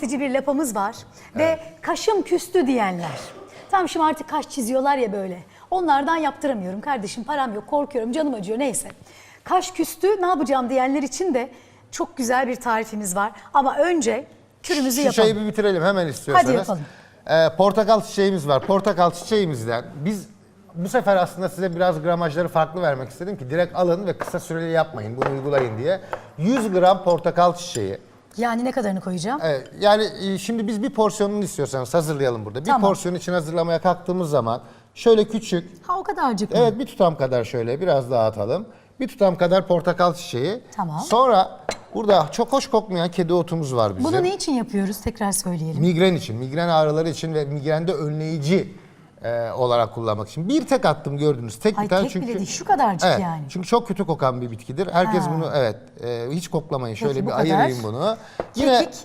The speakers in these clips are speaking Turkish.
Sici bir lapamız var ve kaşım küstü diyenler. Tam şimdi artık kaş çiziyorlar ya böyle. Onlardan yaptıramıyorum kardeşim param yok korkuyorum canım acıyor neyse. Kaş küstü ne yapacağım diyenler için de çok güzel bir tarifimiz var. Ama önce kürümüzü yapalım. Şişeyi bir bitirelim hemen istiyorsanız. Hadi yapalım. Ee, portakal çiçeğimiz var. Portakal çiçeğimizden biz bu sefer aslında size biraz gramajları farklı vermek istedim ki direkt alın ve kısa süreli yapmayın bunu uygulayın diye. 100 gram portakal çiçeği. Yani ne kadarını koyacağım? Evet, yani e, şimdi biz bir porsiyonunu istiyorsanız hazırlayalım burada. Bir Tamam. porsiyon için hazırlamaya kalktığımız zaman şöyle küçük, Ha o kadarcık mı? evet bir tutam kadar şöyle biraz daha atalım. Bir tutam kadar portakal çiçeği. Tamam. Sonra burada çok hoş kokmayan kedi otumuz var bizim. Bunu ne için yapıyoruz tekrar söyleyelim. Migren için, migren ağrıları için ve migrende önleyici e, olarak kullanmak için. Bir tek attım gördünüz. Tek Ay, bir tane tek çünkü. bile değil, şu kadarcık evet, yani. Çünkü çok kötü kokan bir bitkidir. Herkes Ha. bunu evet e, hiç koklamayın. Şöyle bu bir kadar. ayırayım bunu. Yine Kekik.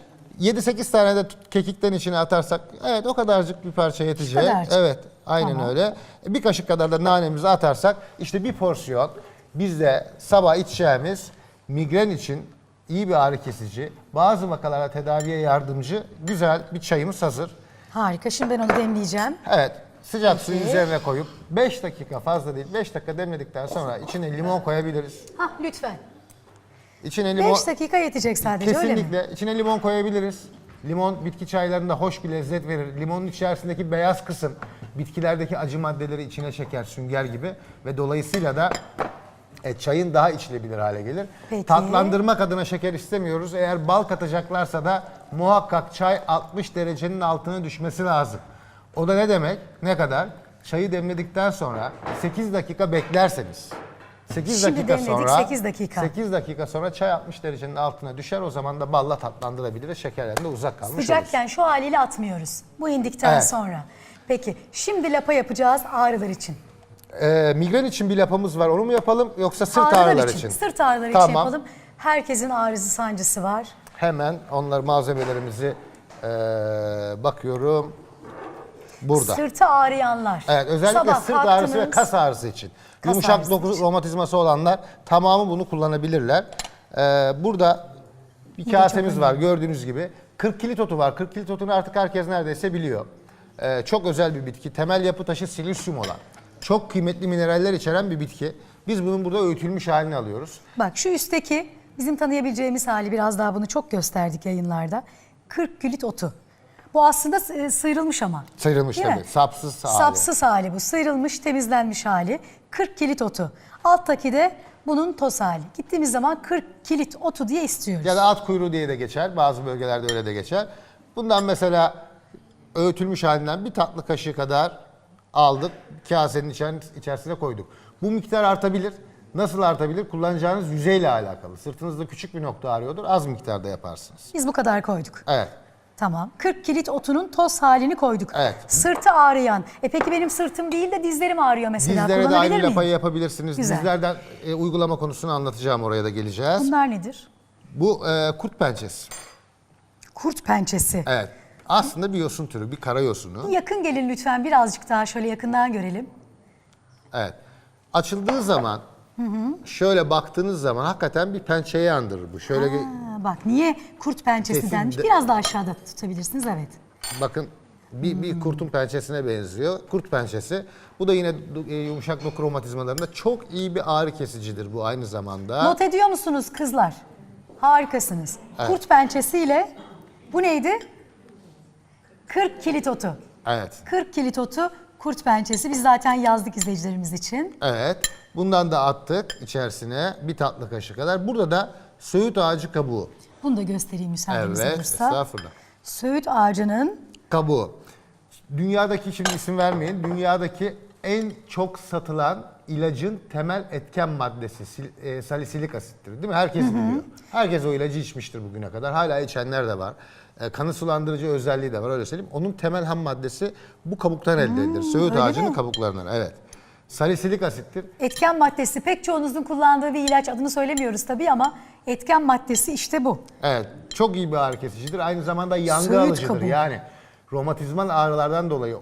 7-8 tane de tut- kekikten içine atarsak evet o kadarcık bir parça yetecek. kadarcık. Evet aynen Tamam. öyle. E, Bir kaşık kadar da nanemizi atarsak işte bir porsiyon bizde sabah içeceğimiz migren için iyi bir ağrı kesici, bazı vakalara tedaviye yardımcı güzel bir çayımız hazır. Harika şimdi ben onu demleyeceğim. Evet. Sıcak suyu üzerine koyup 5 dakika fazla değil 5 dakika demledikten sonra içine limon koyabiliriz. Ha lütfen. İçine limon 5 dakika yetecek sadece öyle mi? kesinlikle içine limon koyabiliriz. Limon bitki çaylarında hoş bir lezzet verir. Limonun içerisindeki beyaz kısım bitkilerdeki acı maddeleri içine çeker sünger gibi ve dolayısıyla da e, çayın daha içilebilir hale gelir. Peki. Tatlandırmak adına şeker istemiyoruz. Eğer bal katacaklarsa da muhakkak çay 60 derecenin altına düşmesi lazım. O da ne demek? Ne kadar? Çayı demledikten sonra 8 dakika beklerseniz 8 Şimdi dakika demledik, sonra 8 dakika. 8 dakika sonra çay 60 derecenin altına düşer. O zaman da balla tatlandırabilir ve şekerlerinde uzak kalmış oluruz. Sıcakken şu haliyle atmıyoruz. Bu indikten Evet. sonra. Peki şimdi lapa yapacağız ağrılar için. Ee, migren için bir lapamız var. Onu mu yapalım yoksa sırt ağrılar ağrıları için. için? Sırt ağrıları için Tamam. yapalım. Herkesin ağrısı sancısı var. Hemen onlar malzemelerimizi ee, bakıyorum. Burada. Sırtı ağrıyanlar. Evet özellikle Sabah sırt ağrısı ve kas ağrısı için. Kas Yumuşak ağrısı doku için. romatizması olanlar tamamı bunu kullanabilirler. Ee, burada bir kasemiz var gördüğünüz gibi. 40 kilit otu var. 40 kilit otunu artık herkes neredeyse biliyor. Ee, çok özel bir bitki. Temel yapı taşı silisyum olan. Çok kıymetli mineraller içeren bir bitki. Biz bunun burada öğütülmüş halini alıyoruz. Bak şu üstteki bizim tanıyabileceğimiz hali biraz daha bunu çok gösterdik yayınlarda. 40 gülit otu. Bu aslında e, sıyrılmış ama. Sıyrılmış Değil mi? tabii. Sapsız hali. Sapsız hali bu. Sıyrılmış, temizlenmiş hali. 40 kilit otu. Alttaki de bunun toz hali. Gittiğimiz zaman 40 kilit otu diye istiyoruz. Ya da at kuyruğu diye de geçer. Bazı bölgelerde öyle de geçer. Bundan mesela öğütülmüş halinden bir tatlı kaşığı kadar aldık. Kasenin içer- içerisine koyduk. Bu miktar artabilir. Nasıl artabilir? Kullanacağınız yüzeyle alakalı. Sırtınızda küçük bir nokta ağrıyordur. Az miktarda yaparsınız. Biz bu kadar koyduk. Evet. Tamam. 40 kilit otunun toz halini koyduk. Evet. Sırtı ağrıyan. E peki benim sırtım değil de dizlerim ağrıyor mesela. Dizlere de aynı lapayı yapabilirsiniz. Güzel. Dizlerden e, uygulama konusunu anlatacağım. Oraya da geleceğiz. Bunlar nedir? Bu e, kurt pençesi. Kurt pençesi. Evet. Aslında bir yosun türü, bir kara yosunu. Yakın gelin lütfen birazcık daha şöyle yakından görelim. Evet. Açıldığı zaman şöyle baktığınız zaman hakikaten bir pençeyi andırır bu. Şöyle bak niye kurt pençesi Kesin denmiş? de- Biraz daha aşağıda tutabilirsiniz evet. bakın bir, bir kurtun pençesine benziyor. Kurt pençesi. Bu da yine du- e, yumuşak doku romatizmalarında çok iyi bir ağrı kesicidir bu aynı zamanda. Not ediyor musunuz kızlar? Harikasınız. Kurt pençesiyle bu neydi? 40 kilit otu. Evet. 40 kilit otu kurt pençesi. Biz zaten yazdık izleyicilerimiz için. Evet. Bundan da attık içerisine bir tatlı kaşığı kadar. Burada da söğüt ağacı kabuğu. Bunu da göstereyim müsaadeniz Evet. olursa. Estağfurullah. Söğüt ağacının Kabuğu. Dünyadaki şimdi isim vermeyin. Dünyadaki en çok satılan ilacın temel etken maddesi sil- e, salisilik asittir. Değil mi? Herkes biliyor. Herkes o ilacı içmiştir bugüne kadar. Hala içenler de var. E, kanı sulandırıcı özelliği de var öyle söyleyeyim. Onun temel ham maddesi bu kabuktan elde edilir. Söğüt ağacının mi? kabuklarından. Evet. Salisilik asittir. etken maddesi pek çoğunuzun kullandığı bir ilaç adını söylemiyoruz tabii ama etken maddesi işte bu. Evet. Çok iyi bir ağrı kesicidir. Aynı zamanda yangı Söğüt alıcıdır. kabuğu. Yani romatizmal ağrılardan dolayı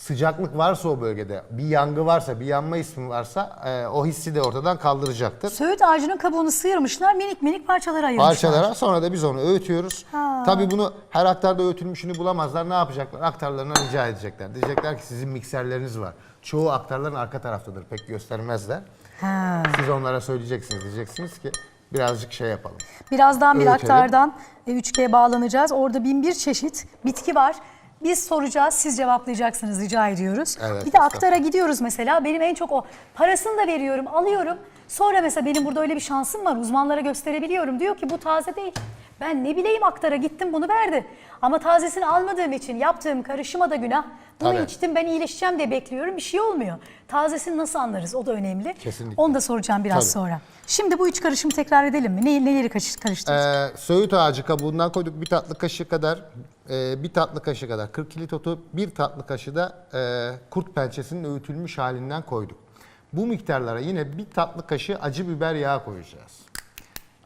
sıcaklık varsa o bölgede, bir yangı varsa, bir yanma ismi varsa e, o hissi de ortadan kaldıracaktır. Söğüt ağacının kabuğunu sıyırmışlar, minik minik parçalara ayırmışlar. Parçalara sonra da biz onu öğütüyoruz. Tabii bunu her aktarda öğütülmüşünü bulamazlar. Ne yapacaklar? Aktarlarına rica edecekler. Diyecekler ki sizin mikserleriniz var. Çoğu aktarların arka taraftadır. Pek göstermezler. Ha. Siz onlara söyleyeceksiniz. Diyeceksiniz ki birazcık şey yapalım. Birazdan bir Öğütelim. aktardan e, 3G'ye bağlanacağız. Orada bin bir çeşit bitki var. Biz soracağız, siz cevaplayacaksınız rica ediyoruz. Evet, bir de aktara gidiyoruz mesela. Benim en çok o. Parasını da veriyorum, alıyorum. Sonra mesela benim burada öyle bir şansım var. Uzmanlara gösterebiliyorum. Diyor ki bu taze değil. Ben ne bileyim aktara gittim bunu verdi. Ama tazesini almadığım için yaptığım karışıma da günah. Bunu Tabii. içtim ben iyileşeceğim diye bekliyorum. Bir şey olmuyor. Tazesini nasıl anlarız? O da önemli. Kesinlikle. Onu da soracağım biraz Tabii. sonra. Şimdi bu üç karışımı tekrar edelim mi? Ne, neleri karış- karıştıracağız? Ee, söğüt ağacı kabuğundan koyduk bir tatlı kaşığı kadar, e, bir tatlı kaşığı kadar 40 kilit otu, bir tatlı kaşığı da e, kurt pençesinin öğütülmüş halinden koyduk. Bu miktarlara yine bir tatlı kaşığı acı biber yağı koyacağız.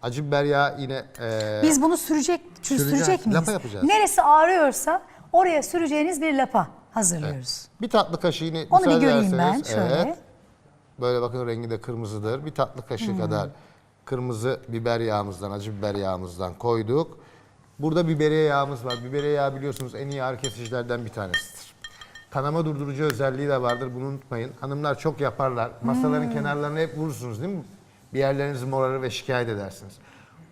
Acı biber yağı yine e, Biz bunu sürecek süreceğiz, sürecek miyiz? lapa yapacağız. Neresi ağrıyorsa oraya süreceğiniz bir lapa hazırlıyoruz. bir tatlı kaşığı yine Onu bir göreyim ben şöyle. Evet, böyle bakın rengi de kırmızıdır. Bir tatlı kaşığı kadar kırmızı biber yağımızdan, acı biber yağımızdan koyduk. Burada biberiye yağımız var. Biberiye yağı biliyorsunuz en iyi ağrı kesicilerden bir tanesidir. Kanama durdurucu özelliği de vardır. Bunu unutmayın. Hanımlar çok yaparlar. Masaların kenarlarına hep vurursunuz değil mi? Bir yerleriniz morarır ve şikayet edersiniz.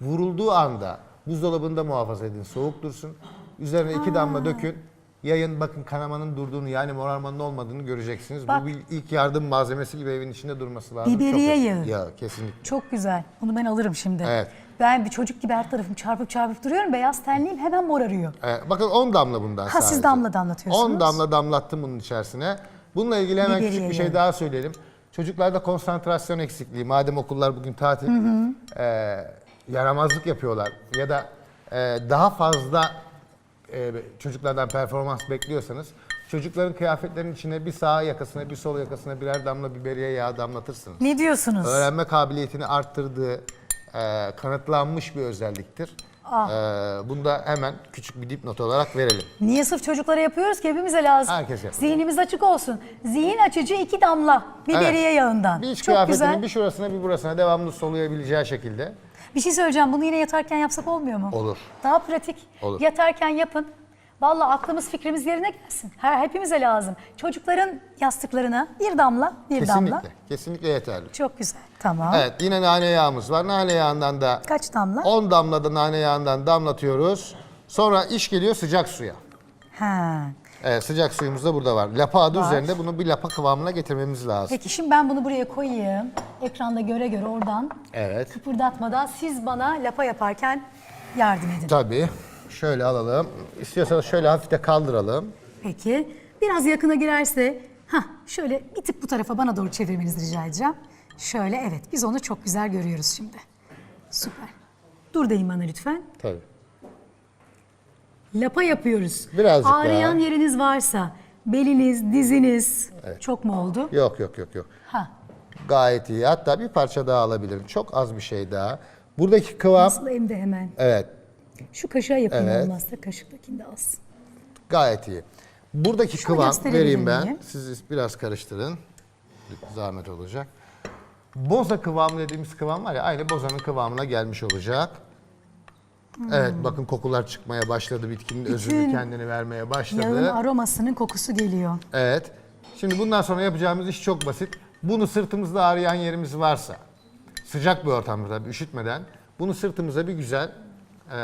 Vurulduğu anda buzdolabında muhafaza edin. Soğuk dursun. Üzerine iki damla dökün. Yayın bakın kanamanın durduğunu yani morarmanın olmadığını göreceksiniz. Bak. Bu bir ilk yardım malzemesi gibi evin içinde durması lazım. Biberiye Çok- yağı. Yağı kesinlikle. Çok güzel. Bunu ben alırım şimdi. Evet. Ben bir çocuk gibi her tarafım çarpıp çarpıp duruyorum. Beyaz tenliyim hemen morarıyor. Ee, bakın 10 damla bundan Ha, siz sadece. damla damlatıyorsunuz. 10 damla damlattım bunun içerisine. Bununla ilgili hemen Biberiye küçük bir şey daha söyleyelim. Çocuklarda konsantrasyon eksikliği, madem okullar bugün tatil, e, yaramazlık yapıyorlar ya da e, daha fazla e, çocuklardan performans bekliyorsanız çocukların kıyafetlerinin içine bir sağ yakasına bir sol yakasına birer damla biberiye yağı damlatırsınız. Ne diyorsunuz? Öğrenme kabiliyetini arttırdığı e, kanıtlanmış bir özelliktir. Ah. E, bunu da hemen küçük bir dipnot olarak verelim. Niye sırf çocuklara yapıyoruz ki hepimize lazım. Herkes yapıyor. Zihnimiz açık olsun. Zihin açıcı iki damla biberiye Evet. yağından. Bir iç Çok kıyafetinin güzel. bir şurasına bir burasına devamlı soluyabileceği şekilde Bir şey söyleyeceğim. Bunu yine yatarken yapsak olmuyor mu? olur. Daha pratik. Olur. Yatarken yapın. Vallahi aklımız fikrimiz yerine gelsin. Her hepimize lazım. Çocukların yastıklarına bir damla, bir Kesinlikle. damla. Kesinlikle yeterli. Çok güzel. Tamam. Evet yine nane yağımız var. Nane yağından da Kaç damla? 10 damla da nane yağından damlatıyoruz. Sonra iş geliyor sıcak suya. Ha. Evet, sıcak suyumuz da burada var. Lapa adı üzerinde bunu bir lapa kıvamına getirmemiz lazım. Peki şimdi ben bunu buraya koyayım. Ekranda göre göre oradan Evet. kıpırdatmadan siz bana lapa yaparken yardım edin. Tabii. Şöyle alalım. İstiyorsanız şöyle hafif de kaldıralım. Peki. Biraz yakına girerse, ha şöyle bir tık bu tarafa bana doğru çevirmenizi rica edeceğim. Şöyle evet biz onu çok güzel görüyoruz şimdi. Süper. Dur deyin bana lütfen. Tabii. Lapa yapıyoruz. Birazcık Ağrıyan daha. yeriniz varsa, beliniz, diziniz çok mu oldu? Yok yok yok yok. Ha. Gayet iyi. Hatta bir parça daha alabilirim. Çok az bir şey daha. Buradaki kıvam Nasıl hem de hemen. evet Şu kaşığa yapayım Evet. olmazsa kaşıktakinde az. gayet iyi. Buradaki Şunu kıvam vereyim ben. Siz biraz karıştırın. Zahmet olacak. Boza kıvamı dediğimiz kıvam var ya aynı bozanın kıvamına gelmiş olacak. Evet bakın kokular çıkmaya başladı. Bitkinin özünü Hmm. Bütün kendini vermeye başladı. Yağın aromasının kokusu geliyor. Evet. Şimdi bundan sonra yapacağımız iş çok basit. Bunu sırtımızda ağrıyan yerimiz varsa, sıcak bir ortamda tabii üşütmeden, bunu sırtımıza bir güzel e,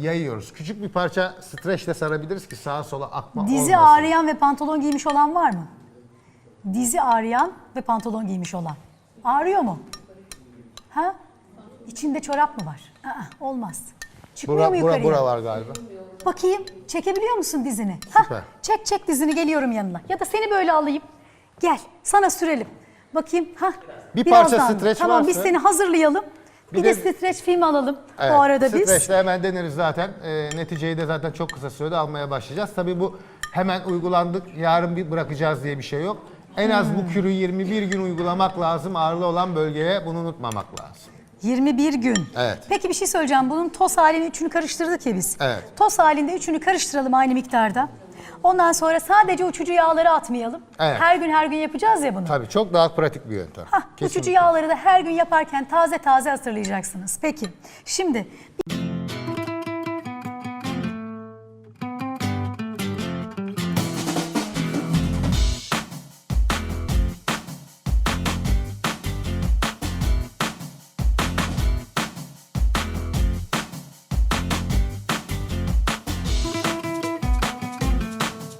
yayıyoruz. Küçük bir parça streçle sarabiliriz ki sağa sola akma Dizi olmasın. ağrıyan ve pantolon giymiş olan var mı? Dizi ağrıyan ve pantolon giymiş olan. Ağrıyor mu? Ha? İçinde çorap mı var? Aa, olmaz. Çıkmıyor Bura, mu bura, yukarıya? bura var galiba. Bakayım. Çekebiliyor musun dizini? Hah, Süper. çek çek dizini geliyorum yanına. Ya da seni böyle alayım. Gel sana sürelim. Bakayım. Ha. Bir parça streç Tamam biz varsa- seni hazırlayalım. Bir, Bir de, de- streç film alalım Evet, o arada biz. Streçle hemen deneriz zaten. E, neticeyi de zaten çok kısa sürede almaya başlayacağız. Tabii bu hemen uygulandık, yarın bir bırakacağız diye bir şey yok. En az Hmm. bu kürü 21 gün uygulamak lazım ağrılı olan bölgeye. Bunu unutmamak lazım. 21 gün. Evet. Peki bir şey söyleyeceğim. Bunun toz halini üçünü karıştırdık ya biz. Evet. Toz halinde üçünü karıştıralım aynı miktarda. Ondan sonra sadece uçucu yağları atmayalım. Evet. Her gün her gün yapacağız ya bunu. Tabii çok daha pratik bir yöntem. Hah, uçucu yağları da her gün yaparken taze taze hazırlayacaksınız. Peki şimdi